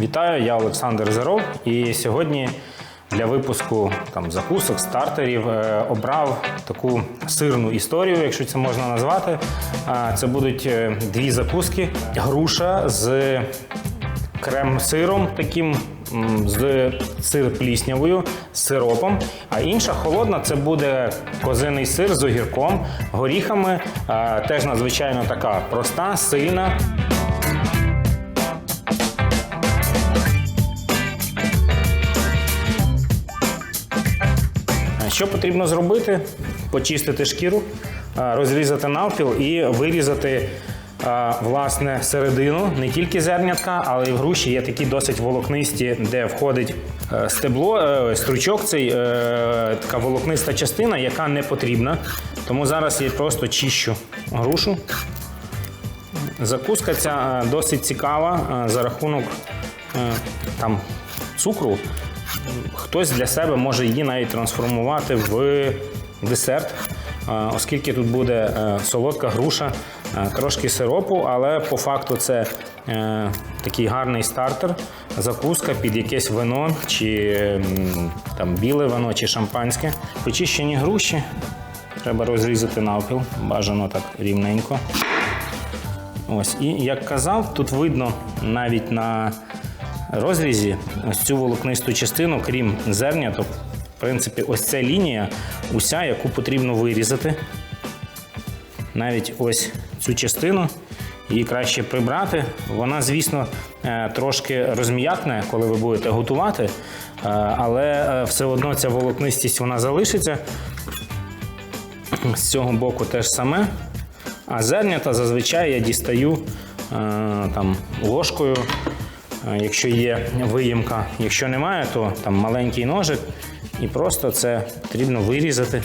Вітаю, я Олександр Зеров. І сьогодні для випуску там закусок, стартерів е, обрав таку сирну історію, якщо це можна назвати. А, Це будуть е, дві закуски: груша з крем-сиром, таким з сир пліснявою, з сиропом. А інша холодна це буде козиний сир з огірком, горіхами. Теж надзвичайно така проста, сильна. Що потрібно зробити? Почистити шкіру, розрізати навпіл і вирізати власне середину, не тільки зернятка, але й в груші є такі досить волокнисті, де входить е, стебло, е, стручок цей е, така волокниста частина, яка не потрібна. Тому зараз я просто чищу грушу. Закуска ця досить цікава за рахунок там цукру. Хтось для себе може її навіть трансформувати в десерт, е, оскільки тут буде е, солодка груша, е, трошки сиропу, але по факту це такий гарний стартер, закуска під якесь вино, чи там біле вино, чи шампанське. Почищені груші треба розрізати навпіл, бажано так рівненько. Ось, і як казав, тут видно навіть на розрізі ось цю волокнисту частину, крім зерняток. В принципі, ось ця лінія, уся, яку потрібно вирізати. Навіть ось цю частину її краще прибрати. Вона, звісно, е, трошки розм'якне, коли ви будете готувати, е, але е, все одно ця волокнистість вона залишиться. З цього боку теж саме. А зернята зазвичай я дістаю там, ложкою, якщо є виїмка. Якщо немає, то там маленький ножик. І просто це потрібно вирізати.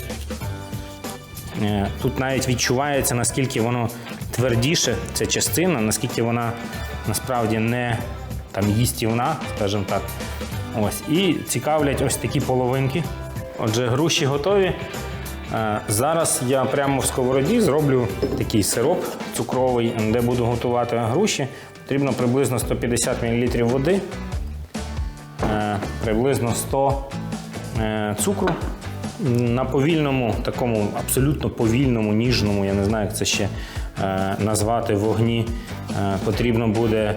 Е, Тут навіть відчувається, наскільки воно твердіше, ця частина, наскільки вона насправді не там їстівна, скажімо так. Ось. І цікавлять ось такі половинки. Отже, груші готові. Е, Зараз я прямо в сковороді зроблю такий сироп цукровий, де буду готувати груші. Потрібно приблизно 150 мл води, е, приблизно 100 е, цукру. На повільному, такому абсолютно повільному, ніжному, я не знаю, як це ще е, назвати вогні, потрібно буде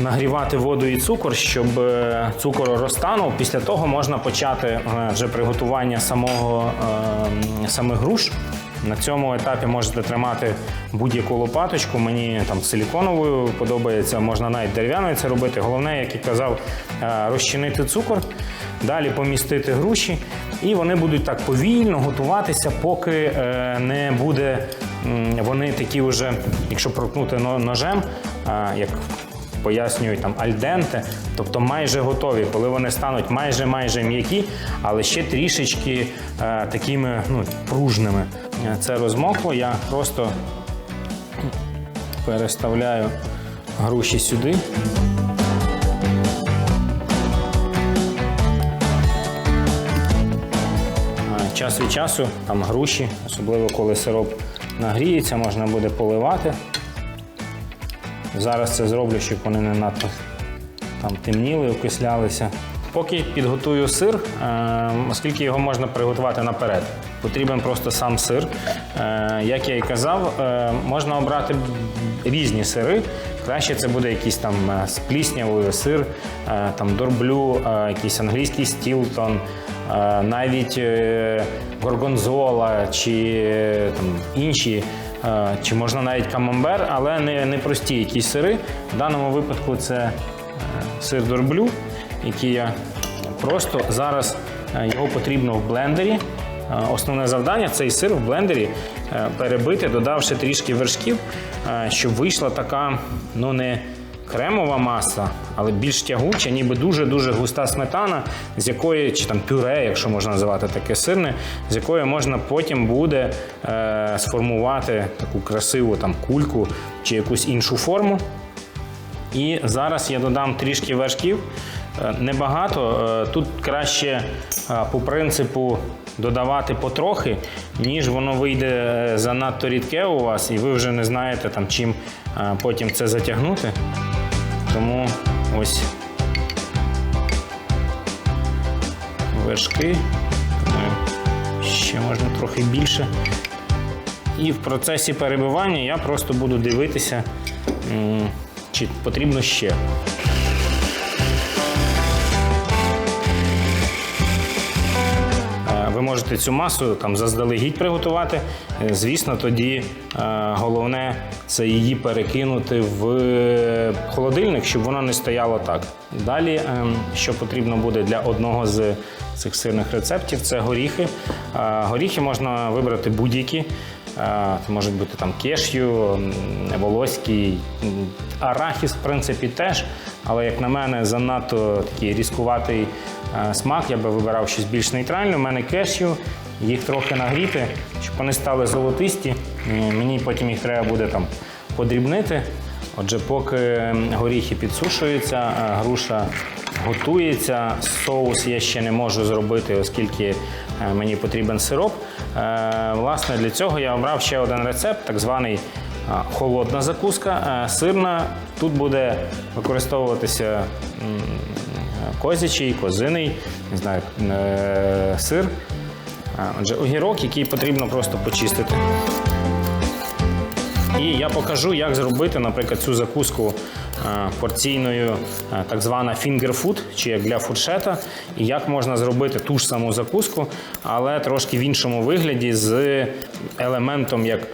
нагрівати воду і цукор, щоб цукор розтанув. Після того можна почати вже приготування самого, самих груш. На цьому етапі можете тримати будь-яку лопаточку. Мені там силіконовою подобається, можна навіть дерев'яною це робити. Головне, як і казав, е, розчинити цукор, далі помістити груші, і вони будуть так повільно готуватися, поки е, не буде вони такі вже, якщо проткнути ножем, е, як пояснюють там альденте, тобто майже готові, коли вони стануть майже майже м'які, але ще трішечки е, такими ну, пружними. Е, Це розмокло. Я просто переставляю груші сюди. Е, Час від часу там груші, особливо коли сироп нагріється, можна буде поливати. Зараз це зроблю, щоб вони не надто там темніли, окислялися. Поки підготую сир, е, оскільки його можна приготувати наперед, потрібен просто сам сир. Е, як я і казав, е, можна обрати різні сири. Краще це буде якийсь там е, з пліснявою сир, е, там дорблю, е, якийсь англійський стілтон, е, навіть е, горгонзола чи е, там інші. Е, Чи можна навіть камамбер, але не, не прості якісь сири. В даному випадку це е, сир дорблю, який я просто зараз е, його потрібно в блендері. Основне завдання цей сир в блендері е, перебити, додавши трішки вершків, е, щоб вийшла така, ну не кремова маса, але більш тягуча, ніби дуже-дуже густа сметана, з якої, чи там пюре, якщо можна називати таке сирне, з якої можна потім буде е, сформувати таку красиву там кульку чи якусь іншу форму. І зараз я додам трішки вершків. Е, небагато. Е, тут краще е, по принципу додавати потрохи, ніж воно вийде занадто рідке у вас, і ви вже не знаєте, там, чим потім це затягнути. Тому ось вершки. Ще можна трохи більше. І в процесі перебивання я просто буду дивитися, чи потрібно ще. Ви можете цю масу там заздалегідь приготувати. Е, Звісно, тоді е, головне це її перекинути в е, холодильник, щоб вона не стояла так. Далі, що потрібно буде для одного з цих сирних рецептів, це горіхи. Горіхи можна вибрати будь-які. Це можуть бути там кешю, волоський, арахіс, в принципі, теж. Але, як на мене, занадто такий різкуватий смак. Я би вибирав щось більш нейтральне. У мене кешю, їх трохи нагріти, щоб вони стали золотисті. Мені потім їх треба буде там подрібнити. Отже, поки горіхи підсушуються, груша готується. Соус я ще не можу зробити, оскільки мені потрібен сироп. Е, Власне, для цього я обрав ще один рецепт, так званий холодна закуска, е, сирна. Тут буде використовуватися козячий, козиний, не знаю, е, сир. Отже, огірок, який потрібно просто почистити. І я покажу, як зробити, наприклад, цю закуску е, порційною, е, так звана food, чи як для фуршета, і як можна зробити ту ж саму закуску, але трошки в іншому вигляді з елементом як е,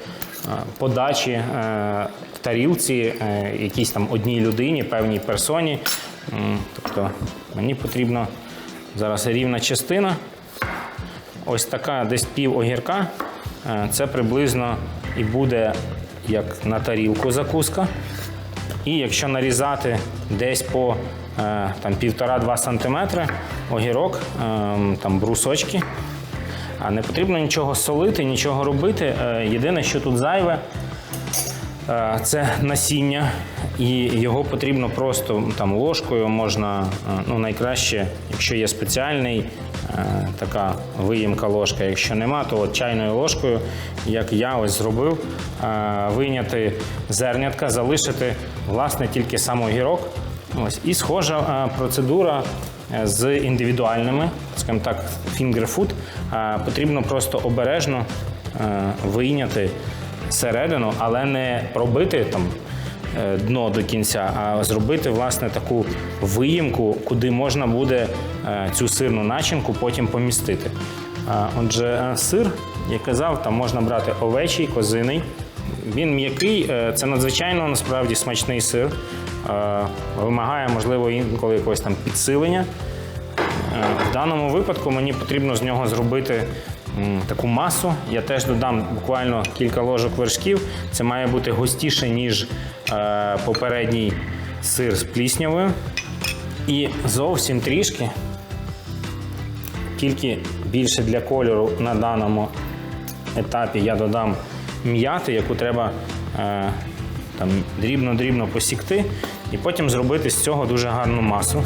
подачі е, в тарілці е, якійсь там одній людині, певній персоні. Тобто мені потрібно зараз рівна частина. Ось така десь пів огірка. Е, Це приблизно і буде як на тарілку закуска. І якщо нарізати десь по е, там, 1,5-2 см огірок, ем, там брусочки. Не потрібно нічого солити, нічого робити. Е, Єдине, що тут зайве, Е, Це насіння, і його потрібно просто там ложкою можна, ну найкраще, якщо є спеціальний така виїмка ложка. Якщо нема, то от чайною ложкою, як я ось зробив, е, вийняти зернятка, залишити власне тільки сам огірок. Ось і схожа е, процедура е, з індивідуальними, скажімо так. Е, Потрібно просто обережно е, вийняти середину, але не пробити там е, дно до кінця, а зробити власне таку виїмку, куди можна буде е, цю сирну начинку потім помістити. Отже, е, сир, як казав, там можна брати овечий, козиний. Він м'який, е, це надзвичайно насправді смачний сир. Е, Вимагає, можливо, інколи якогось там підсилення. Е, В даному випадку мені потрібно з нього зробити таку масу. Я теж додам буквально кілька ложок вершків. Це має бути густіше, ніж е, попередній сир з пліснявою. І зовсім трішки, тільки більше для кольору на даному етапі я додам м'яти, яку треба е, дрібно-дрібно посікти, і потім зробити з цього дуже гарну масу.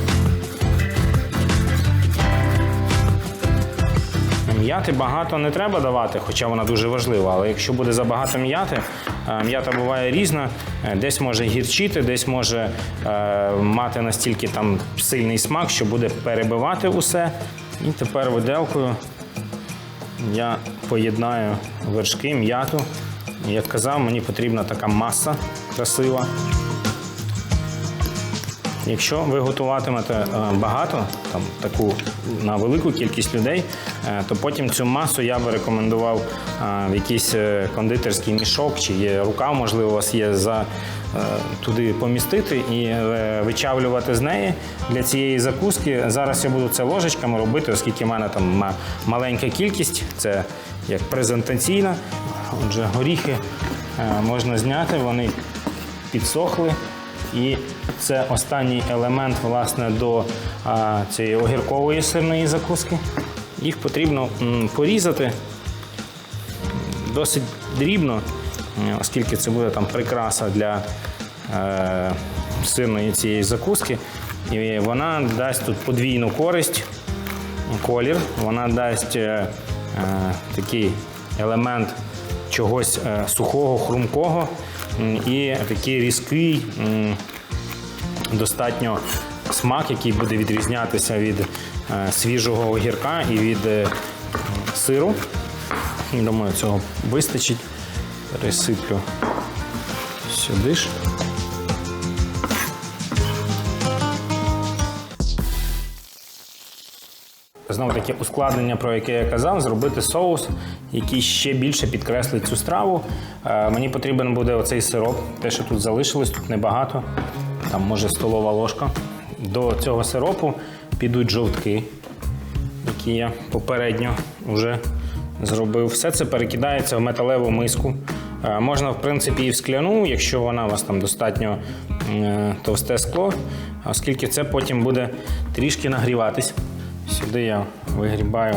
М'яти багато не треба давати, хоча вона дуже важлива. Але якщо буде забагато м'яти, е, м'ята буває різна, е, десь може гірчити, десь може е, мати настільки там сильний смак, що буде перебивати усе. І тепер виделкою я поєднаю вершки, м'яту. Як казав, мені потрібна така маса красива. Якщо ви готуватимете е, багато, там таку на велику кількість людей, е, то потім цю масу я би рекомендував е, в якийсь кондитерський мішок, чи є рука, можливо, у вас є за туди помістити і вичавлювати з неї для цієї закуски. Зараз я буду це ложечками робити, оскільки в мене там маленька кількість, це як презентаційна. Отже, горіхи можна зняти, вони підсохли. І це останній елемент власне, до цієї огіркової сирної закуски. Їх потрібно порізати досить дрібно, оскільки це буде там прикраса для е, сирної цієї закуски. І вона дасть тут подвійну користь, колір, вона дасть е, е, такий елемент чогось е, сухого, хрумкого і такий різкий, достатньо смак, який буде відрізнятися від е, свіжого огірка і від е, сиру. Думаю, цього вистачить. Пересиплю сюди ж. Знову таки ускладнення, про яке я казав, зробити соус, який ще більше підкреслить цю страву. Е, мені потрібен буде оцей сироп, те, що тут залишилось, тут небагато, там може столова ложка. До цього сиропу підуть жовтки, які я попередньо вже зробив. Все це перекидається в металеву миску. Е, Можна, в принципі, і в скляну, якщо вона у вас там достатньо е, товсте скло, оскільки це потім буде трішки нагріватись. Сюди я вигрібаю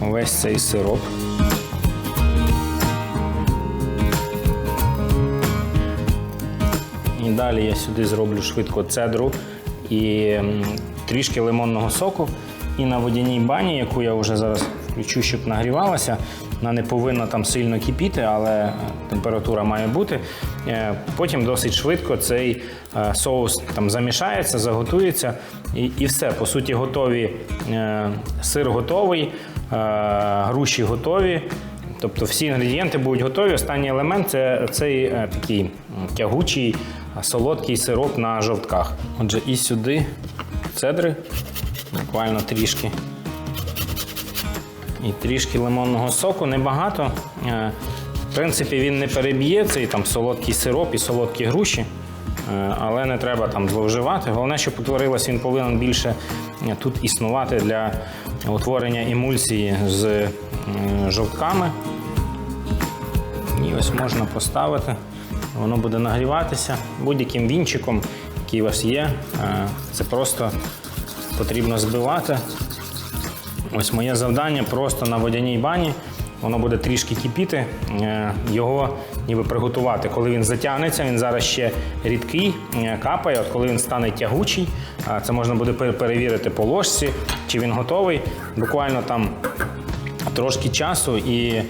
весь цей сироп. Далі я сюди зроблю швидко цедру і трішки лимонного соку. І на водяній бані, яку я вже зараз включу, щоб нагрівалася, вона не повинна там сильно кипіти, але температура має бути. Е, Потім досить швидко цей е, соус там замішається, заготується і, і все. По суті, готові. Е, Сир готовий, груші готові. Тобто всі інгредієнти будуть готові. Останній елемент це цей такий тягучий солодкий сироп на жовтках. Отже, і сюди цедри, буквально трішки. І трішки лимонного соку, небагато. Е, В принципі, він не переб'є цей там солодкий сироп і солодкі груші, е, але не треба там зловживати. Головне, щоб утворилось, він повинен більше е, тут існувати для утворення емульсії з жовтками. І ось можна поставити, воно буде нагріватися будь-яким вінчиком, який у вас є. Е, Це просто потрібно збивати. Ось моє завдання просто на водяній бані. Воно буде трішки кипіти, е, його ніби приготувати. Коли він затягнеться, він зараз ще рідкий, е, капає. От коли він стане тягучий, це можна буде пер- перевірити по ложці, чи він готовий. Буквально там трошки часу, і,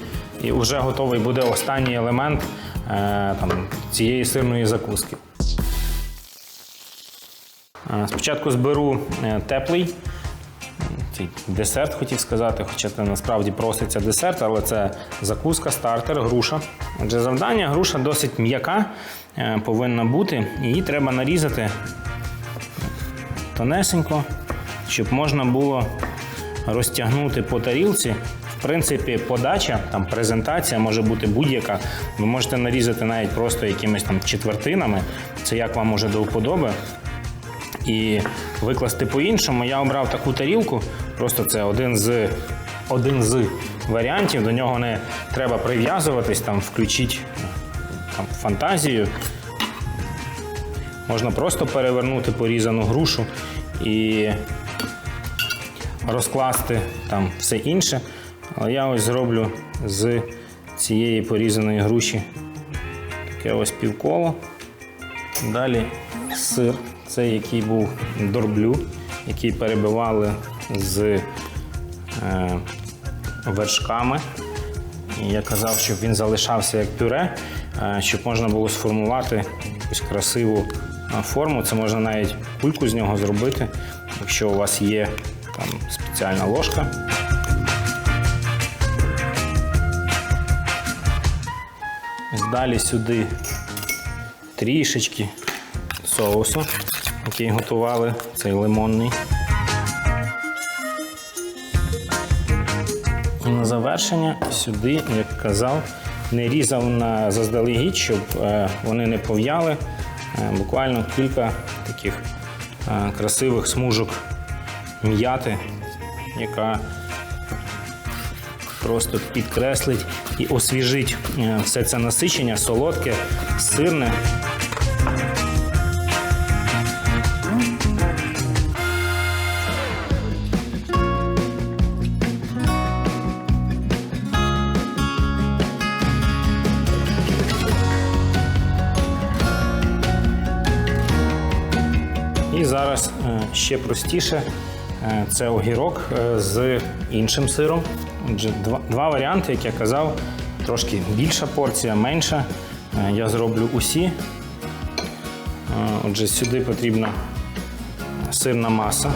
і вже готовий буде останній елемент е, там, цієї сирної закуски. Е, Спочатку зберу е, теплий десерт, хотів сказати, хоча це насправді проситься десерт, але це закуска, стартер, груша. Отже, завдання груша досить м'яка повинна бути. Її треба нарізати тонесенько, щоб можна було розтягнути по тарілці. В принципі, подача, там презентація може бути будь-яка. Ви можете нарізати навіть просто якимись там четвертинами. Це як вам може до вподоби і викласти по-іншому. Я обрав таку тарілку. Просто це один з, один з варіантів. До нього не треба прив'язуватись, там включіть там, фантазію. Можна просто перевернути порізану грушу і розкласти там все інше. Але я ось зроблю з цієї порізаної груші таке ось півколо. Далі сир, цей, який був дорблю, який перебивали з е, вершками. Я казав, щоб він залишався як пюре, е, щоб можна було сформувати якусь красиву е, форму. Це можна навіть кульку з нього зробити, якщо у вас є там спеціальна ложка. Далі сюди трішечки соусу, який готували, цей лимонний. І на завершення сюди, як казав, не різав на заздалегідь, щоб е, вони не пов'яли. Е, буквально кілька таких е, красивих смужок м'яти, яка просто підкреслить і освіжить е, все це насичення, солодке, сирне. І зараз е, ще простіше е, це огірок з іншим сиром. Отже, два, два варіанти, як я казав, трошки більша порція, менша. Е, Я зроблю усі. Е, Отже, сюди потрібно сирна маса.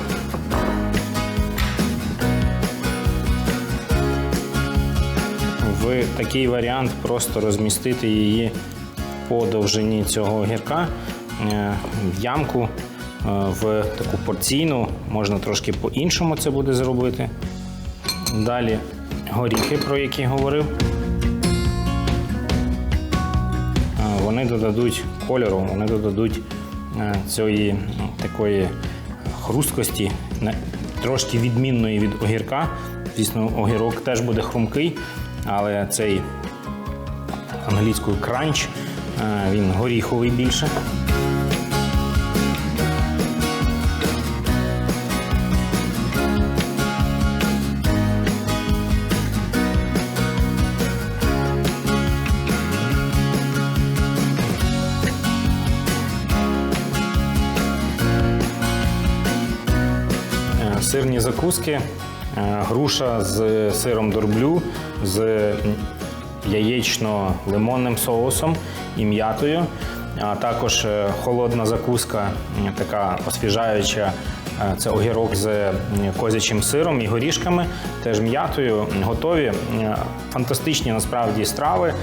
В такий варіант просто розмістити її по довжині цього огірка е, в ямку, в таку порційну, можна трошки по-іншому це буде зробити. Далі горіхи, про які говорив. Вони додадуть кольору, вони додадуть е, цієї такої хрусткості, трошки відмінної від огірка. Звісно, огірок теж буде хрумкий, але цей англійською кранч, е, він горіховий більше. Сирні закуски, е, груша з сиром дорблю, з яєчно-лимонним соусом і м'ятою, а також е, холодна закуска, така освіжаюча. е, Це огірок з козячим сиром і горішками, теж м'ятою. Готові. Фантастичні насправді страви.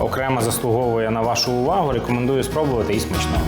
Окремо заслуговує на вашу увагу. Рекомендую спробувати і смачного.